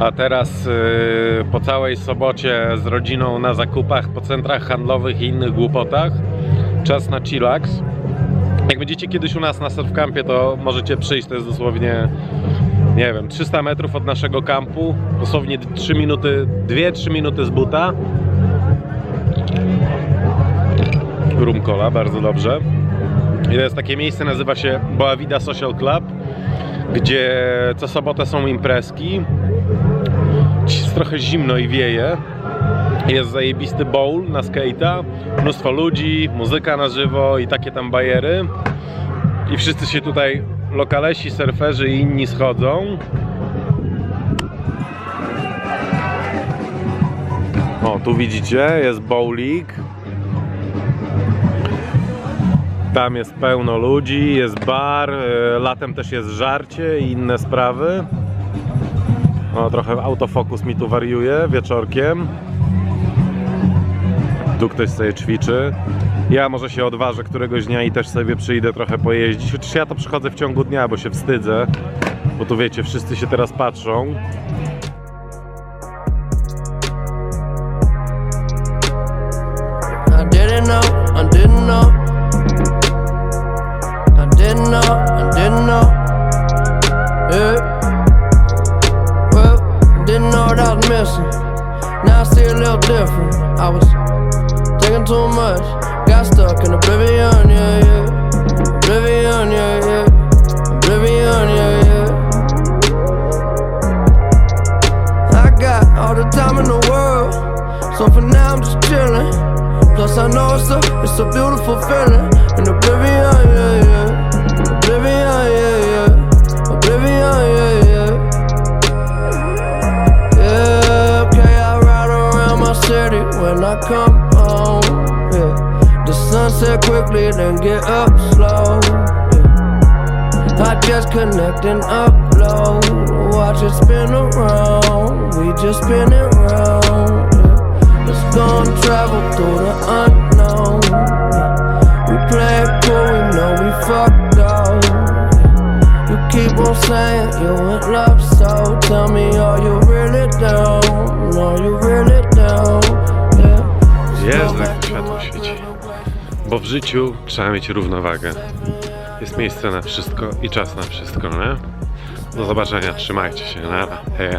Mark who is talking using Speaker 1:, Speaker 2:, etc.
Speaker 1: A teraz yy, po całej sobocie z rodziną na zakupach po centrach handlowych i innych głupotach czas na chillax. Jak będziecie kiedyś u nas na surfcampie, to możecie przyjść, to jest dosłownie nie wiem, 300 metrów od naszego kampu, dosłownie 3 minuty, 2-3 minuty z buta. Rum Cola, bardzo dobrze. I to jest takie miejsce, nazywa się Boa Vida Social Club, gdzie co sobotę są imprezki. Jest trochę zimno i wieje. Jest zajebisty bowl na skate'a, mnóstwo ludzi, muzyka na żywo i takie tam bajery. I wszyscy się tutaj, lokalesi, surferzy i inni schodzą. O, tu widzicie, jest bowling. Tam jest pełno ludzi, jest bar, e, latem też jest żarcie i inne sprawy. No, trochę autofokus mi tu wariuje wieczorkiem. Tu ktoś sobie ćwiczy. Ja może się odważę któregoś dnia i też sobie przyjdę trochę pojeździć. Chociaż ja to przychodzę w ciągu dnia, bo się wstydzę. Bo tu wiecie, wszyscy się teraz patrzą.
Speaker 2: I didn't know, I didn't know. Missing. Now I see a little different. I was taking too much. Got stuck in oblivion, yeah, yeah. Oblivion, yeah, yeah. Oblivion, yeah, yeah. I got all the time in the world. So for now I'm just chilling. Plus I know it's a it's a beautiful feeling. In oblivion, I come home. Yeah. The sunset quickly, then get up slow. Yeah. I just connect and upload. Watch it spin around. We just spin it round. Yeah. Let's go travel through the unknown. Yeah. We play it cool, we know we fucked up. You keep on saying you in love, so tell me, are
Speaker 1: Bo w życiu trzeba mieć równowagę. Jest miejsce na wszystko i czas na wszystko, nie? Do zobaczenia, trzymajcie się, nara. Hej.